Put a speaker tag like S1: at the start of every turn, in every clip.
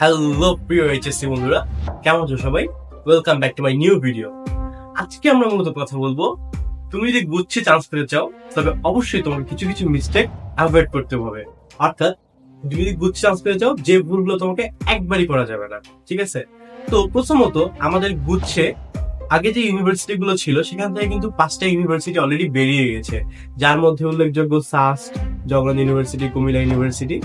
S1: Hello প্রিয় HSC বন্ধুরা। কেমন আছো সবাই? Welcome back to my new video আজকে আমরা মূলত কথা বলব, তুমি যদি গুচ্ছে চান্স পেতে চাও, তবে অবশ্যই তোমাকে কিছু কিছু মিস্টেক অ্যাভয়েড করতে হবে। অর্থাৎ, তুমি যদি গুচ্ছে চান্স পেতে চাও, যে ভুলগুলো তোমাকে একবারই করা যাবে না, ঠিক আছে? তো প্রথমত, আমাদের গুচ্ছে, আগে যে ইউনিভার্সিটি গুলো ছিল, সেখান থেকে কিন্তু পাঁচটা ইউনিভার্সিটি অলরেডি বেরিয়ে গেছে। যার মধ্যে উল্লেখযোগ্য SUST Jagannath university Comilla university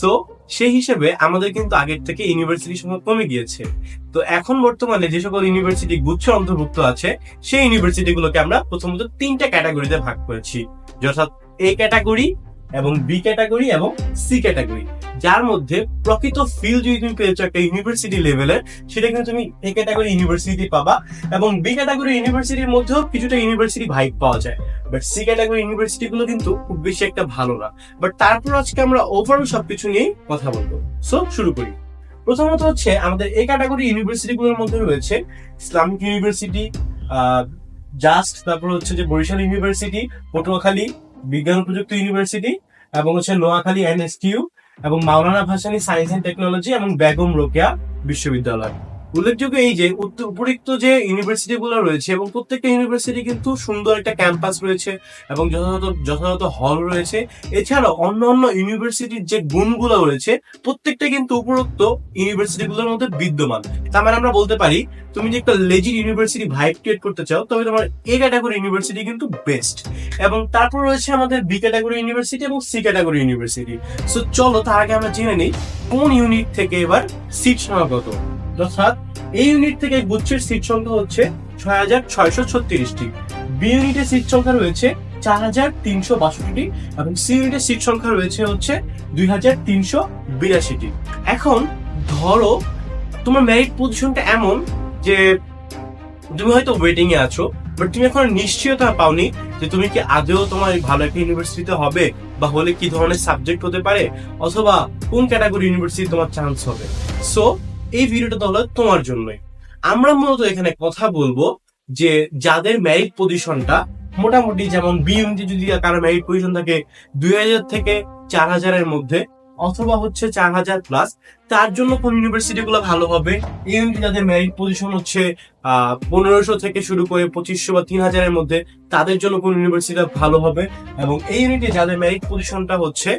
S1: so সেই হিসেবে আমাদের কিন্তু আগের থেকে ইউনিভার্সিটির সংখ্যা কমে গিয়েছে। তো এখন বর্তমানে যে সকল ইউনিভার্সিটি গুচ্ছ অন্তর্ভুক্ত আছে, সেই ইউনিভার্সিটি গুলোকে আমরা প্রথমত তিনটা ক্যাটাগরিতে ভাগ করেছি। যথা এ ক্যাটাগরি এবং বি ক্যাটাগরি এবং সি ক্যাটাগরি যার মধ্যে প্রকৃত ফিল যদি তুমি পেয়েছ একটা ইউনিভার্সিটি লেভেলের সেটা কিন্তু তুমি এ ক্যাটাগরি ইউনিভার্সিটি পাবা এবং বি ক্যাটাগরি ইউনিভার্সিটির মধ্যেও কিছুটা ইউনিভার্সিটি ভাইব পাওয়া যায়। বাট ইউনিভার্সিটি গুলো কিন্তু খুব বেশি একটা ভালো না। বাট তারপর আজকে আমরা ওভারঅল সবকিছু নিয়ে কথা বলব। সো শুরু করি। প্রথমত হচ্ছে আমাদের এই ক্যাটাগরি ইউনিভার্সিটি গুলোর মধ্যে রয়েছে ইসলামিক ইউনিভার্সিটি জাস্ট তারপর হচ্ছে যে বরিশাল ইউনিভার্সিটি পটুয়াখালী, বিজ্ঞান প্রযুক্তি ইউনিভার্সিটি এবং হচ্ছে নোয়াখালী এনএসটিউ এবং Maulana Bhasani science and technology এবং বেগম রোকেয়া বিশ্ববিদ্যালয়। উল্লেখযোগ্য এই যে উপরিক্ত যে ইউনিভার্সিটি গুলো রয়েছে এবং প্রত্যেকটা ইউনিভার্সিটি কিন্তু সুন্দর একটা ক্যাম্পাস রয়েছে এবং যথাযথ যথাযথ হল রয়েছে। এছাড়াও অন্য অন্য ইউনিভার্সিটির যে গুণগুলো রয়েছে, প্রত্যেকটা কিন্তু উপরোক্ত ইউনিভার্সিটি গুলোর মধ্যে বিদ্যমান। তার মানে আমরা বলতে পারি, তুমি যে একটা লেজির ইউনিভার্সিটি ভাইব ক্রিয়েট করতে চাও, তবে তোমার এ ক্যাটাগরি ইউনিভার্সিটি কিন্তু বেস্ট এবং তারপর রয়েছে আমাদের বি ক্যাটাগরি ইউনিভার্সিটি এবং সি ক্যাটাগরি ইউনিভার্সিটি সো চলো তার আগে আমরা জেনে নিই, কোন ইউনিট থেকে এবার সিট কত? অর্থাৎ এই ইউনিট থেকে গুচ্ছের সিট সংখ্যা হচ্ছে ছয় হাজার ছয়শো ছত্রিশটি। বি ইউনিটের সিট সংখ্যা রয়েছে চার হাজার তিনশো বাষট্টিটি এবং সি ইউনিটের সিট সংখ্যা রয়েছে হচ্ছে দুই হাজার তিনশো বিরাশিটি। এখন ধরো, তোমার মেরিট পজিশনটা এমন যে তুমি হয়তো ওয়েটিং এ আছো বাট তুমি এখন নিশ্চয়তা পাওনি যে তুমি কি আদৌ তোমার ভালো একটা ইউনিভার্সিটিতে হবে বা হলে কি ধরনের সাবজেক্ট হতে পারে অথবা কোন ক্যাটাগরি ইউনিভার্সিটি তোমার চান্স হবে। সো এই ভিডিওটা তাহলে তোমার জন্যই। আমরা মূলত এখানে কথা বলব যে যাদের ম্যারিট পজিশনটা মোটামুটি যেমন বিএমজি যদি কারও মেরিট পজিশন থাকে দুই হাজার থেকে চার হাজারের মধ্যে অথবা হচ্ছে চার হাজার প্লাস তার জন্য কোন ইউনিভার্সিটি গুলো ভালো হবে? এই যাদের মেরিট পজিশন হচ্ছে পনেরোশো থেকে শুরু করে পঁচিশশো বা তিন হাজারের মধ্যে, তাদের জন্য কোন ইউনিভার্সিটি ভালো হবে? এবং এই ইউনিটে যাদের মেরিট পজিশনটা হচ্ছে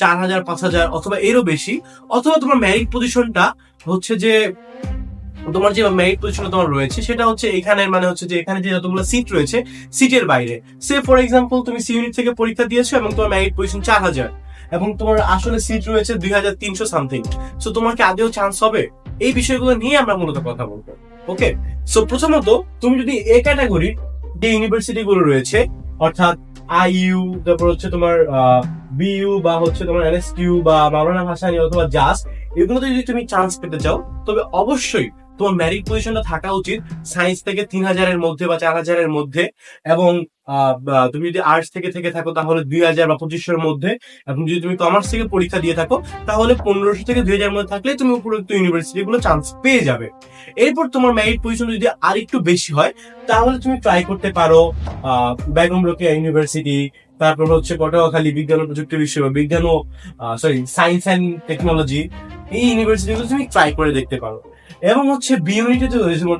S1: চার হাজার, পাঁচ হাজার অথবা এরও বেশি, অথবা তোমার মেরিট পজিশনটা হচ্ছে যে তোমার যে মেরিট পজিশন তোমার রয়েছে, সেটা হচ্ছে এখানের মানে হচ্ছে যে এখানে যে যতগুলো সিট রয়েছে সিটের বাইরে। সে ফর এক্সাম্পল তুমি সি ইউনিট থেকে পরীক্ষা দিয়েছ এবং তোমার মেরিট পজিশন চার হাজার। এবং তোমার আসলে সিট রয়েছে দুই হাজার তিনশো সামথিং সো তোমার কি আদেও চান্স হবে? এই বিষয়গুলো নিয়ে আমরা মূলত কথা বলব। ওকে সো প্রথমত, তুমি যদি এ ক্যাটাগরির যে ইউনিভার্সিটি গুলো রয়েছে, অর্থাৎ আইইউ তারপর হচ্ছে তোমার বিইউ বা হচ্ছে তোমার এনএসটিউ বা মাওলানা ভাসানী অথবা জাস এগুলোতে যদি তুমি চান্স পেতে চাও, তবে অবশ্যই তোমার ম্যারিট পজিশনটা থাকা উচিত সায়েন্স থেকে তিন হাজারের মধ্যে বা চার হাজারের মধ্যে এবং তুমি যদি আর্টস থেকে থেকে থাকো তাহলে দুই হাজার বা পঁচিশশোর মধ্যে এবং যদি তুমি কমার্স থেকে পরীক্ষা দিয়ে থাকো তাহলে পনেরোশো থেকে দুই হাজার মধ্যে থাকলে তুমি উপরোক্ত ইউনিভার্সিটি গুলো চান্স পেয়ে যাবে। এরপর তোমার মেরিট পজিশন যদি আর একটু বেশি হয়, তাহলে তুমি ট্রাই করতে পারো বেগম রোকেয়া ইউনিভার্সিটি তারপর হচ্ছে পটুয়াখালী বিজ্ঞান ও প্রযুক্তি বিশ্ববিদ্যালয়, বিজ্ঞান ও সরি সায়েন্স অ্যান্ড টেকনোলজি এই ইউনিভার্সিটিগুলো তুমি ট্রাই করে দেখতে পারো। এবং হচ্ছে বি ইউনিটে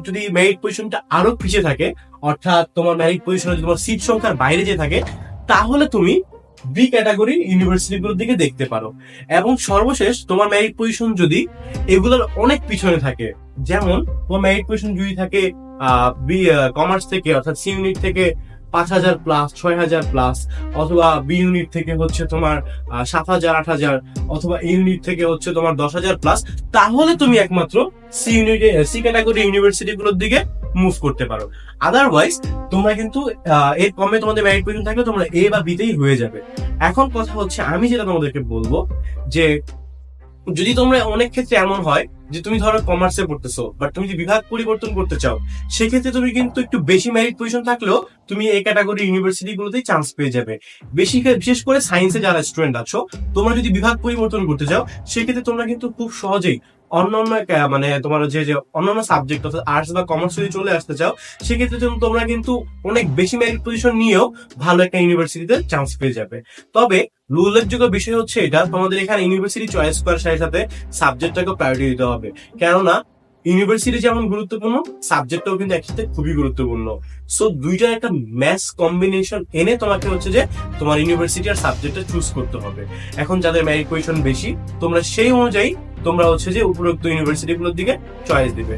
S1: যদি মেরিট পজিশনটা আরও পিছিয়ে থাকে, অর্থাৎ তোমার মেরিট পজিশনে তোমার সিট সংখ্যার বাইরে যে থাকে, তাহলে তুমি বি ক্যাটাগরি ইউনিভার্সিটি গুলোর দিকে দেখতে পারো। এবং সর্বশেষ তোমার মেরিট পজিশন যদি এগুলোর অনেক পিছনে থাকে, যেমন তোমার মেরিট পজিশন যদি থাকে বি কমার্স থেকে, অর্থাৎ সি ইউনিট থেকে পাঁচ হাজার প্লাস ছয় হাজার প্লাস অথবা বি ইউনিট থেকে হচ্ছে তোমার সাত হাজার, আট হাজার, অথবা এই ইউনিট থেকে হচ্ছে তোমার দশ হাজার প্লাস তাহলে তুমি একমাত্র সি ইউনিটে সি ক্যাটাগরি ইউনিভার্সিটি গুলোর দিকে মুভ করতে পারো। আদারওয়াইজ তোমরা কিন্তু এর কমে তোমাদের মেরিট পজিশন থাকলে তোমরা এ বা বিতেই হয়ে যাবে। এখন কথা হচ্ছে, আমি যেটা তোমাদেরকে বলব, যে যদি তোমরা অনেক ক্ষেত্রে এমন হয় যে তুমি ধরো কমার্সে পড়তেছো বাট তুমি যদি বিভাগ পরিবর্তন করতে চাও, সেক্ষেত্রে তুমি কিন্তু একটু বেশি মেরিট পজিশন থাকলেও তুমি এই ক্যাটাগরি ইউনিভার্সিটি গুলোতেই চান্স পেয়ে যাবে। বেশি বিশেষ করে সায়েন্সে যারা স্টুডেন্ট আছো, তোমরা যদি বিভাগ পরিবর্তন করতে চাও, সেক্ষেত্রে তোমরা কিন্তু খুব সহজেই অন্যান্য মানে তোমার যে যে অন্যান্য সাবজেক্ট অর্থাৎ আর্টস বা কমার্স যদি চলে আসতে চাও, সেক্ষেত্রে কিন্তু তোমরা কিন্তু অনেক বেশি মেরিট পজিশন নিয়েও ভালো একটা ইউনিভার্সিটিতে চান্স পেয়ে যাবে। তবে উল্লেখযোগ্য বিষয় হচ্ছে এটা, তোমাদের এখানে ইউনিভার্সিটি চয়েস করার সাথে সাথে সাবজেক্টটাকে প্রায়োরিটি দিতে হবে। কেননা ইউনিভার্সিটি যেমন গুরুত্বপূর্ণ সাবজেক্টটাও কিন্তু একসাথে খুবই গুরুত্বপূর্ণ। সো দুইটার একটা ম্যাথ কম্বিনেশন এনে তোমাকে হচ্ছে যে তোমার ইউনিভার্সিটি আর সাবজেক্টটা চুজ করতে হবে। এখন যাদের ম্যারিট পজিশন বেশি, তোমরা সেই অনুযায়ী তোমরা হচ্ছে যে উপরোক্ত ইউনিভার্সিটিগুলোর দিকে চয়েস দিবে।